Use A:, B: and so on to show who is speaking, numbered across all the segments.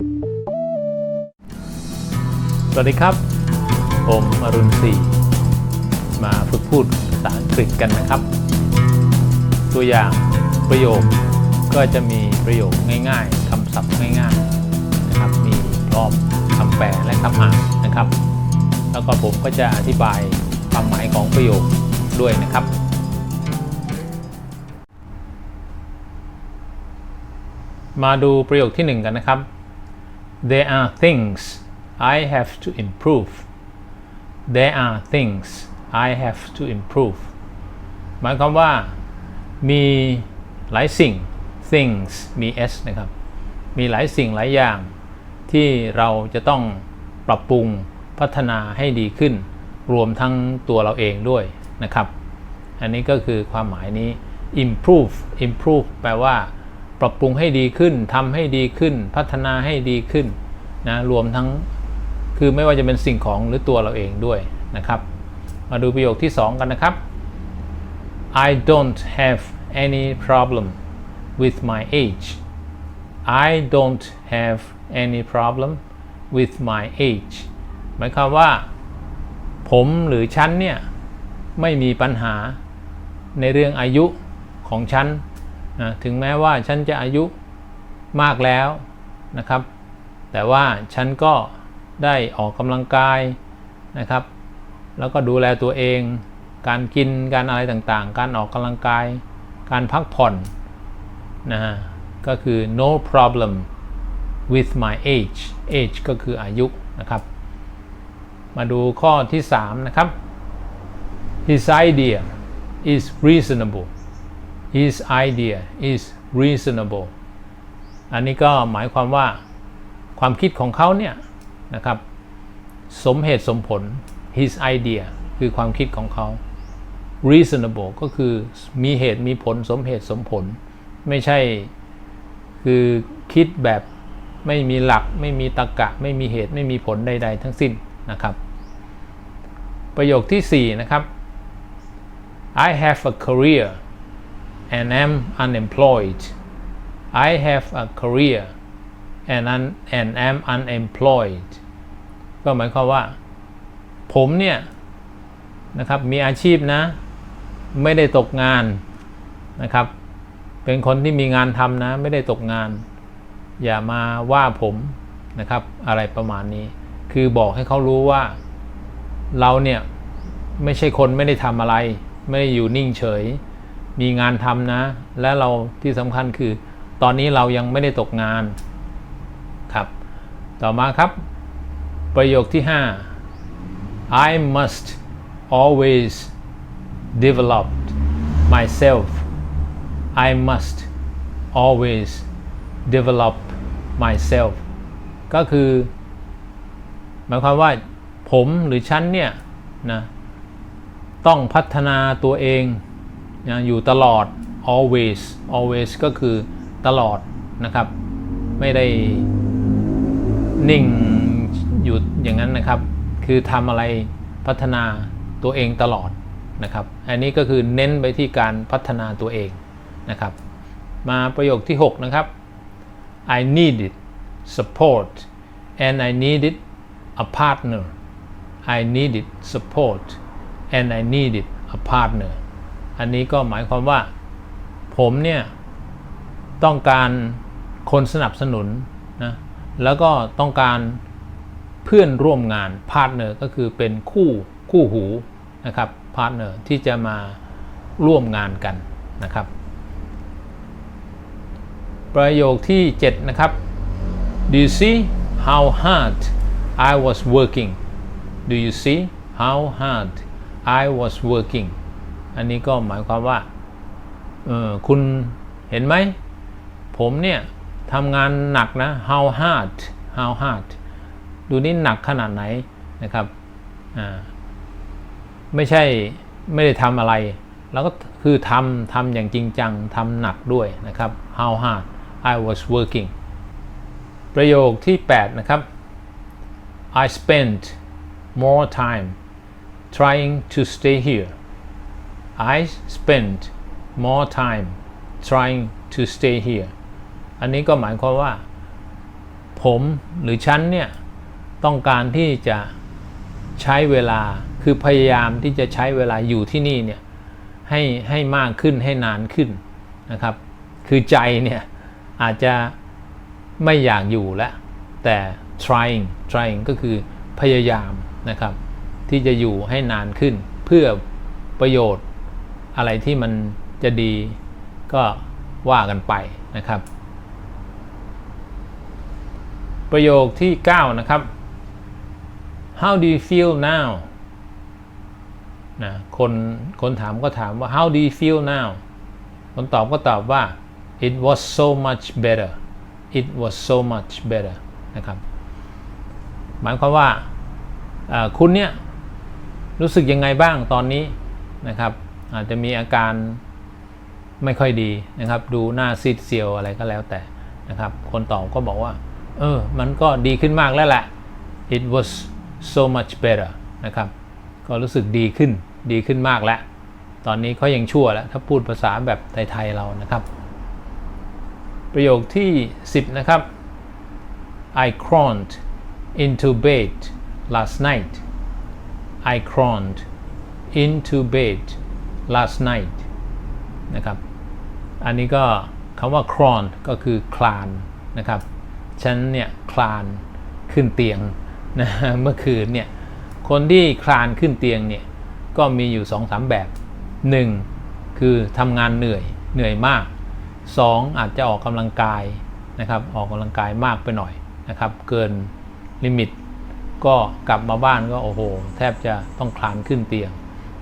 A: สวัสดีครับ ผมอรุณศรีมาฝึกพูดภาษาอังกฤษกันนะครับ ตัวอย่างประโยคก็จะมีประโยคง่าย ๆคำศัพท์ง่ายๆนะครับมีรอมคำแปลและคำอ่านนะครับ แล้วก็ผมก็จะอธิบายความหมายของประโยคด้วยนะครับ มาดูประโยคที่หนึ่งกันนะครับ There are things I have to improve There are things I have to improve หมายความว่ามีหลายสิ่ง things มี s นะครับ มีหลายสิ่งหลายอย่าง ที่เราจะต้องปรับปรุงพัฒนาให้ดีขึ้น รวมทั้งตัวเราเองด้วยนะครับ อันนี้ก็คือความหมายนี้ improve improve แปลว่า ปรับปรุงให้ดีขึ้นทำให้ดีขึ้น พัฒนาให้ดีขึ้นนะรวมทั้งคือไม่ว่าจะเป็นสิ่งของหรือตัวเราเองด้วยนะครับ มาดูประโยคที่ 2 กันนะครับ I don't have any problem with my age I don't have any problem with my age หมายความว่า ผมหรือฉันเนี่ย ไม่มีปัญหาในเรื่องอายุของฉัน นะถึงแม้ว่าฉันจะอายุมากแล้วนะครับ แต่ว่าฉันก็ได้ออกกำลังกายนะครับ แล้วก็ดูแลตัวเอง การกินการอะไรต่างๆ การออกกำลังกาย การพักผ่อนนะฮะก็คือ no problem with my age age ก็คืออายุนะครับ มาดูข้อที่ 3 นะครับ his idea is reasonable his idea is reasonable อันนี้ก็หมายความว่าความคิดของเขาเนี่ยนะครับสมเหตุสมผล his idea คือความคิดของเขา reasonable ก็คือมีเหตุมีผลสมเหตุสมผล ไม่ใช่คือคิดแบบไม่มีหลักไม่มีตรรกะ ไม่มีเหตุไม่มีผลใด ๆ ทั้งสิ้นนะครับ ประโยคที่ 4 นะครับ I have a career and am unemployed I have a career and un, and am unemployed ก็หมายความว่า ผมเนี่ยนะครับมีอาชีพนะ ไม่ได้ตกงานนะครับ เป็นคนที่มีงานทำนะ ไม่ได้ตกงาน อย่ามาว่าผมนะครับอะไรประมาณนี้ คือบอกให้เขารู้ว่าเราเนี่ย ไม่ใช่คนไม่ได้ทำอะไร ไม่ได้อยู่นิ่งเฉย มีงานทำนะ และเราที่สำคัญคือ ตอนนี้เรายังไม่ได้ตกงานครับ ต่อมาครับ ประโยคที่ 5 I must always develop myself I must always develop myself ก็คือ หมายความว่าผมหรือฉันเนี่ยนะต้องพัฒนาตัวเอง นะอยู่ตลอด always always ก็คือตลอดนะครับ ไม่ได้นิ่งอยู่อย่างนั้นนะครับ คือทำอะไรพัฒนาตัวเองตลอดนะครับ อันนี้ก็คือเน้นไปที่การพัฒนาตัวเองนะครับ มาประโยคที่ 6 นะครับ I needed support and I needed a partner I needed support and I needed a partner อันนี้ก็หมายความว่า ผมเนี่ยต้องการคนสนับสนุนนะแล้วก็ต้องการเพื่อนร่วมงาน partner ก็คือเป็นคู่คู่หูนะครับ partner ที่จะมาร่วมงานกันนะครับ ประโยคที่ 7 นะครับ Do you see how hard I was working Do you see how hard I was working อันนี้ก็หมายความว่าเออคุณเห็นไหม ผมเนี่ยทำงานหนักนะ how hard how hard ดูนี่หนักขนาดไหนนะครับอ่าไม่ใช่ไม่ได้ทำอะไร แล้วก็คือทำทำอย่างจริงจังทำหนักด้วยนะครับ how hard I was working ประโยคที่ 8 นะครับ I spent more time trying to stay here I spent more time trying to stay here อันนี้ก็หมายความว่า ผมหรือฉันเนี่ย ต้องการที่จะใช้เวลาคือพยายามที่จะใช้เวลาอยู่ที่นี่เนี่ย ให้ให้มากขึ้นให้นานขึ้นนะครับ คือใจเนี่ยอาจจะไม่อยากอยู่แล้ว แต่ trying trying ก็คือพยายามนะครับ ที่จะอยู่ให้นานขึ้นเพื่อประโยชน์ อะไรที่มันจะดีก็ว่ากันไปนะครับ ประโยคที่ 9 นะครับ how do you feel now นะคนคนถามก็ถามว่า how do you feel now คนตอบก็ตอบว่า it was so much better it was so much better นะครับ หมายความว่าคุณเนี่ยรู้สึกยังไงบ้างตอนนี้นะครับ อาจจะมีอาการไม่ค่อยดีนะครับ ดูหน้าซีดเซียวอะไรก็แล้วแต่นะครับ คนตอบก็บอกว่า เออ มันก็ดีขึ้นมากแล้วแหละ it was so much better นะครับ ก็รู้สึกดีขึ้น ดีขึ้นมากแล้ว ตอนนี้เขายังชั่วแล้ว ถ้าพูดภาษาแบบไทย ๆ เรานะครับ ประโยคที่ 10 นะครับ I crawled into bed last night I crawled into bed last night นะครับ อันนี้ก็คำว่า crawl ก็คือคลานนะครับ ฉันเนี่ยคลานขึ้นเตียงนะเมื่อคืนเนี่ย คนที่คลานขึ้นเตียงเนี่ย ก็มีอยู่2อสาแบบ 1. คือทำงานเหนื่อยเหนื่อยมาก 2. อาจจะออกกำลังกายนะครับออกกำลังกายมากไปหน่อยนะครับ เกินลิมิต ก็กลับมาบ้านก็โอ้โห แทบจะต้องคลานขึ้นเตียง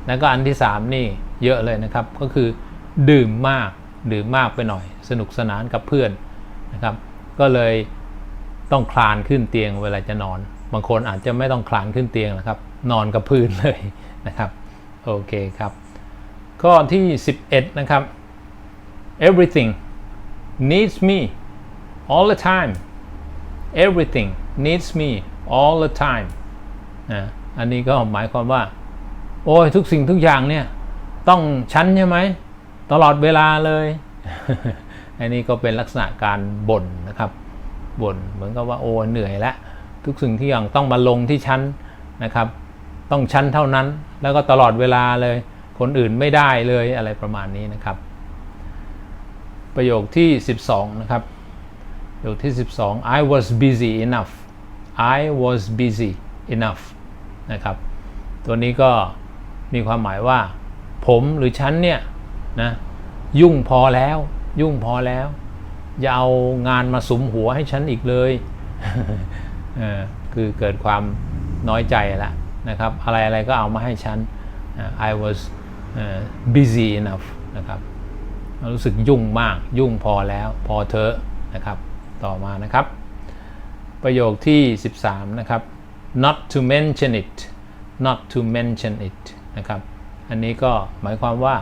A: แล้วก็อันที่ 3 นี่ เยอะเลยนะครับ ก็คือดื่มมากดื่มมากไปหน่อย สนุกสนานกับเพื่อนนะครับ ก็เลยต้องคลานขึ้นเตียงเวลาจะนอน บางคนอาจจะไม่ต้องคลานขึ้นเตียงนะครับ นอนกับพื้นเลยนะครับโอเคครับ ข้อที่ 11 นะครับ everything needs me all the time everything needs me all the time นะอันนี้ก็หมายความว่า โอ้ยทุกสิ่งทุกอย่างเนี่ย ต้องฉันใช่ไหมตลอดเวลาเลย อันนี้ก็เป็นลักษณะการบ่นนะครับบ่นเหมือนกับว่าโอ้เหนื่อยแล้วทุกสิ่งที่อย่างต้องมาลงที่ชั้นนะครับ ต้องชั้นเท่านั้น แล้วก็ตลอดเวลาเลย คนอื่นไม่ได้เลยอะไรประมาณนี้นะครับ ประโยคที่ 12 นะครับ ประโยคที่ 12 I was busy enough I was busy enough นะครับ ตัวนี้ก็มีความหมายว่า ผมหรือฉันเนี่ยนะยุ่งพอแล้ว ยุ่งพอแล้ว อย่าเอางานมาสุมหัวให้ฉันอีกเลยคือเกิดความน้อยใจล้วนะครับ อะไรอะไรก็เอามาให้ฉัน I was busy enough นะครับรู้สึกยุ่งมากยุ่งพอแล้วพอเธอนะครับต่อมานะครับ ประโยคที่ 13 นะครับ not to mention it not to mention it นะครับ อันนี้ก็หมายความว่า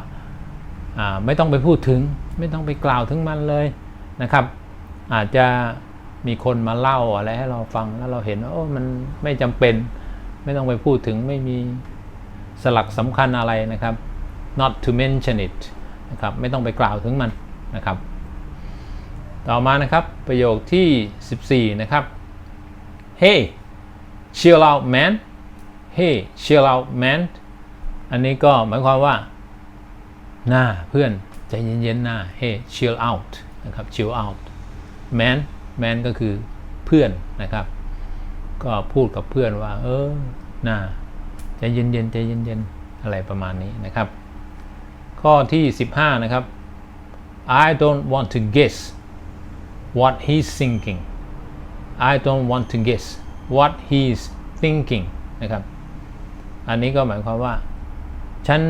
A: ไม่ต้องไปพูดถึง ไม่ต้องไปกล่าวถึงมันเลยนะครับ อาจจะมีคนมาเล่าอะไรให้เราฟังแล้วเราเห็นว่าโอ้มันไม่จำเป็น ไม่ต้องไปพูดถึงไม่มีสลักสำคัญอะไรนะครับ not to mention it นะครับไม่ต้องไปกล่าวถึงมันนะครับ ต่อมานะครับประโยคที่ 14 นะครับ hey chill out man hey chill out man อันนี้ก็หมายความว่า หน้าเพื่อนใจเย็นๆหน้า hey chill out นะครับ chill out man man ก็คือเพื่อนนะครับ ก็พูดกับเพื่อนว่า เออหน้าใจเย็นๆใจเย็นๆอะไรประมาณนี้นะครับ ข้อที่ 15 นะครับ I don't want to guess what he's thinking I don't want to guess what he's thinking นะครับ อันนี้ก็หมายความว่า ฉัน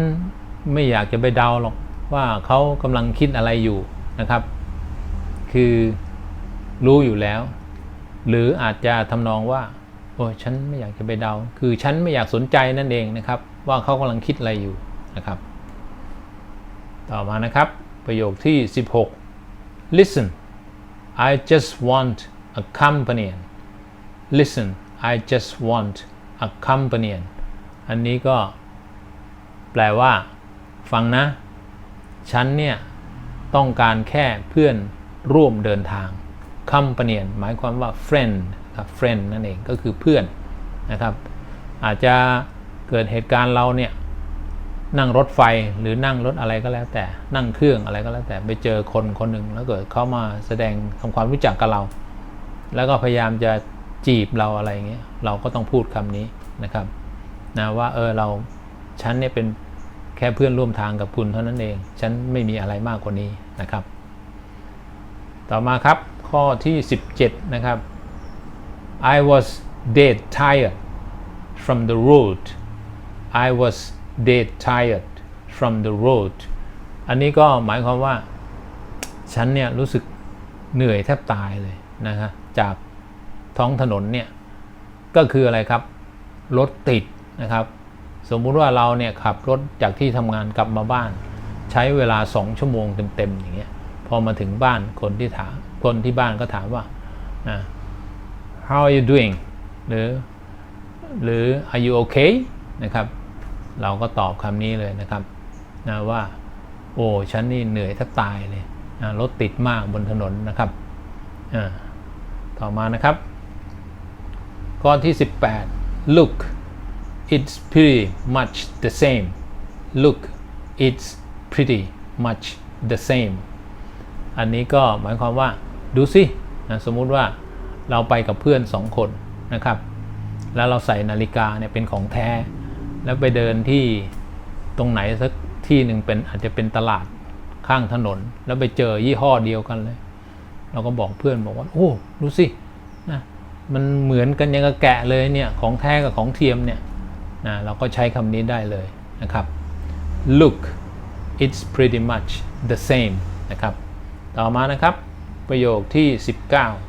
A: ไม่อยากจะไปเดาหรอกว่าเขากำลังคิดอะไรอยู่นะครับ คือรู้อยู่แล้ว หรืออาจจะทำนองว่าโอ้ฉันไม่อยากจะไปเดา คือฉันไม่อยากสนใจนั่นเองนะครับ ว่าเขากำลังคิดอะไรอยู่นะครับ ต่อมานะครับ ประโยคที่ 16 listen I just want a companion listen I just want a companion อันนี้ก็ แปลว่า ฟังนะ ฉันเนี่ย ต้องการแค่เพื่อนร่วมเดินทาง companion หมายความว่า friend ครับ friend นั่นเองก็คือเพื่อนนะครับ อาจจะเกิดเหตุการณ์เราเนี่ย นั่งรถไฟหรือนั่งรถอะไรก็แล้วแต่นั่งเครื่องอะไรก็แล้วแต่ไปเจอคนคนหนึ่งแล้วเกิดเขามาแสดงทำความรู้จักกับเรา แล้วก็พยายามจะจีบเราอะไรเงี้ยเราก็ต้องพูดคำนี้นะครับนะว่าเออเราฉันเนี่ยเป็น แค่เพื่อนร่วมทางกับคุณเท่านั้นเอง ฉันไม่มีอะไรมากกว่านี้นะครับ ต่อมาครับข้อที่ 17 นะครับ I was dead tired from the road I was dead tired from the road อันนี้ก็หมายความว่า ฉันเนี่ยรู้สึกเหนื่อยแทบตายเลยนะครับจากท้องถนนเนี่ย ก็คืออะไรครับ รถติดนะครับ สมมุติว่าเราเนี่ยขับรถจากที่ทำงานกลับมาบ้าน ใช้เวลา2ชั่วโมงเต็มๆอย่างเงี้ยพอมาถึงบ้านคนที่ถามคนที่บ้านก็ถามว่า how are you doing หรือหรือ are you okay นะครับ เราก็ตอบคำนี้เลยนะครับนะว่า โอ้ฉันนี่เหนื่อยแทบตายเลยนะรถติดมากบนถนนนะครับต่อมานะครับ ข้อที่ 18 look it's pretty much the same look it's pretty much the same อันนี้ก็หมายความว่าดูสินะสมมุติว่าเราไปกับเพื่อนสองคนนะครับ แล้วเราใส่นาฬิกาเนี่ยเป็นของแท้ แล้วไปเดินที่ตรงไหนสักที่หนึ่งเป็นอาจจะเป็นตลาดข้างถนน แล้วไปเจอยี่ห้อเดียวกันเลย เราก็บอกเพื่อนบอกว่าโอ้ดูสินะมันเหมือนกันยังกับแกะเลยเนี่ยของแท้กับของเทียมเนี่ย นะเราก็ใช้คำนี้ได้เลยนะครับ look it's pretty much the same นะครับ ต่อมานะครับ ประโยคที่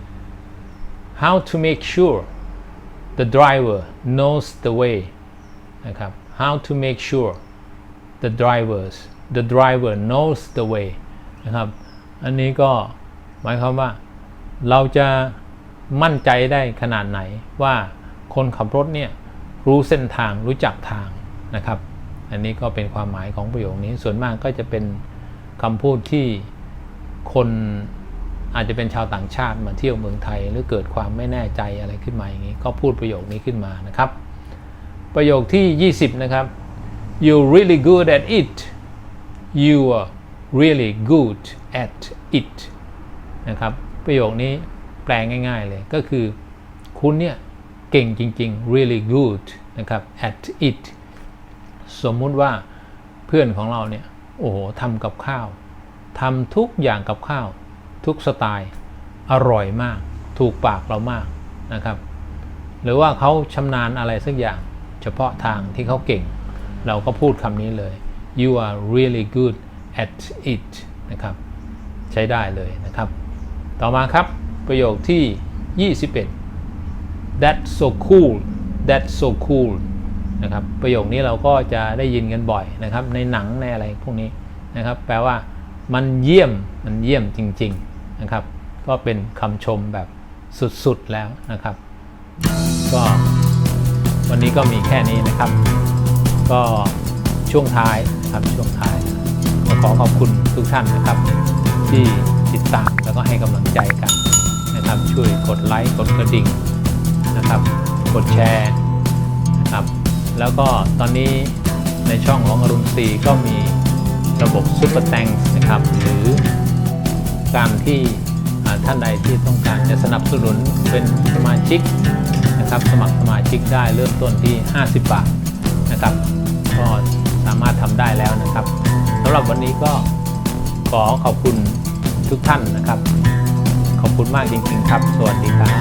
A: 19 how to make sure the driver knows the way นะครับ how to make sure the drivers the driver knows the way นะครับ อันนี้ก็หมายความว่าเราจะมั่นใจได้ขนาดไหนว่าคนขับรถเนี่ย รู้เส้นทางรู้จักทางนะครับ อันนี้ก็เป็นความหมายของประโยคนี้ส่วนมากก็จะเป็นคำพูดที่คนอาจจะเป็นชาวต่างชาติมาเที่ยวเมืองไทย หรือเกิดความไม่แน่ใจอะไรขึ้นมาอย่างนี้ ก็พูดประโยคนี้ขึ้นมานะครับ ประโยคที่ 20 นะครับ you really good at it you are really good at it นะครับ ประโยคนี้แปลง่าย ๆ เลยก็คือคุณเนี่ย เก่งจริง ๆ really good นะครับ at it สมมุติว่าเพื่อนของเราเนี่ย โอ้โหทำกับข้าวทำทุกอย่างกับข้าว ทุกสไตล์ อร่อยมาก ถูกปากเรามากนะครับ หรือว่าเขาชำนาญอะไรสักอย่าง เฉพาะทางที่เขาเก่ง เราก็พูดคำนี้เลย you are really good at it นะครับ ใช้ได้เลยนะครับ ต่อมาครับประโยคที่ 21 that's so cool that's so cool นะครับประโยคนี้เราก็จะได้ยินกันบ่อยนะครับในหนังในอะไรพวกนี้นะครับแปลว่ามันเยี่ยมมันเยี่ยมจริงๆนะครับก็เป็นคำชมแบบสุดๆแล้วนะครับ ก็วันนี้ก็มีแค่นี้นะครับ ก็ช่วงท้ายนะครับช่วงท้ายก็ขอขอบคุณทุกท่านนะครับ ที่ติดตามแล้วก็ให้กำลังใจกันนะครับ ช่วยกดไลค์กดกระดิ่ง นะครับ กดแชร์นะครับ แล้วก็ตอนนี้ในช่องของอรุณศรีก็มีระบบซุปเปอร์แตงนะครับ หรือการที่ท่านใดที่ต้องการจะสนับสนุนเป็นสมาชิกนะครับ สมัครสมาชิกได้เริ่มต้นที่ 50 บาทนะครับ ก็สามารถทำได้แล้วนะครับสำหรับวันนี้ก็ขอขอบคุณทุกท่านนะครับ ขอบคุณมากจริงๆครับ สวัสดีครับ